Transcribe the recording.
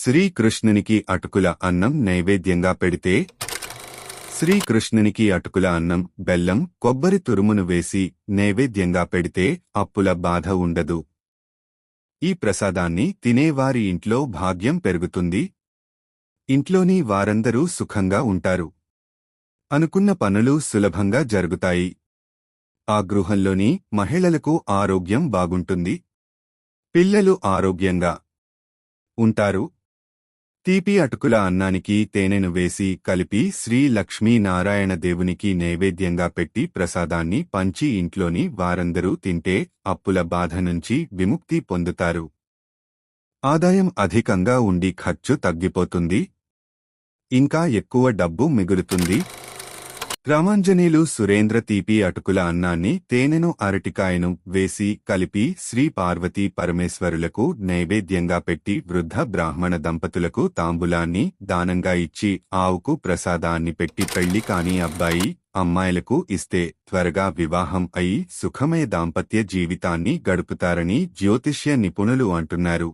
శ్రీకృష్ణునికి అటుకుల అన్నం నైవేద్యంగా పెడితే శ్రీకృష్ణునికి అటుకుల అన్నం బెల్లం కొబ్బరి తురుమును వేసి నైవేద్యంగా పెడితే అప్పుల బాధ ఉండదు. ఈ ప్రసాదాన్ని తినేవారి ఇంట్లో భాగ్యం పెరుగుతుంది. ఇంట్లోని వారందరూ సుఖంగా ఉంటారు. అనుకున్న పనులు సులభంగా జరుగుతాయి. ఆ గృహంలోని మహిళలకు ఆరోగ్యం బాగుంటుంది. పిల్లలు ఆరోగ్యంగా ఉంటారు. తీపి అటుకుల అన్నానికి తేనెను వేసి కలిపి శ్రీ లక్ష్మీనారాయణ దేవునికి నైవేద్యంగా పెట్టి ప్రసాదాన్ని పంచి ఇంట్లోని వారందరూ తింటే అప్పుల బాధ నుంచి విముక్తి పొందుతారు. ఆదాయం అధికంగా ఉండి ఖర్చు తగ్గిపోతుంది. ఇంకా ఎక్కువ డబ్బు మిగులుతుంది. రామాంజనేయులు సురేంద్ర తీపి అటుకుల అన్నాన్ని తేనెను అరటికాయను వేసి కలిపి శ్రీ పార్వతీ పరమేశ్వరులకు నైవేద్యంగా పెట్టి వృద్ధ బ్రాహ్మణ దంపతులకు తాంబూలాన్ని దానంగా ఇచ్చి ఆవుకు ప్రసాదాన్ని పెట్టి పెళ్ళి కాని అబ్బాయి అమ్మాయిలకు ఇస్తే త్వరగా వివాహం అయి సుఖమయ దాంపత్య జీవితాన్ని గడుపుతారని జ్యోతిష్య నిపుణులు అంటున్నారు.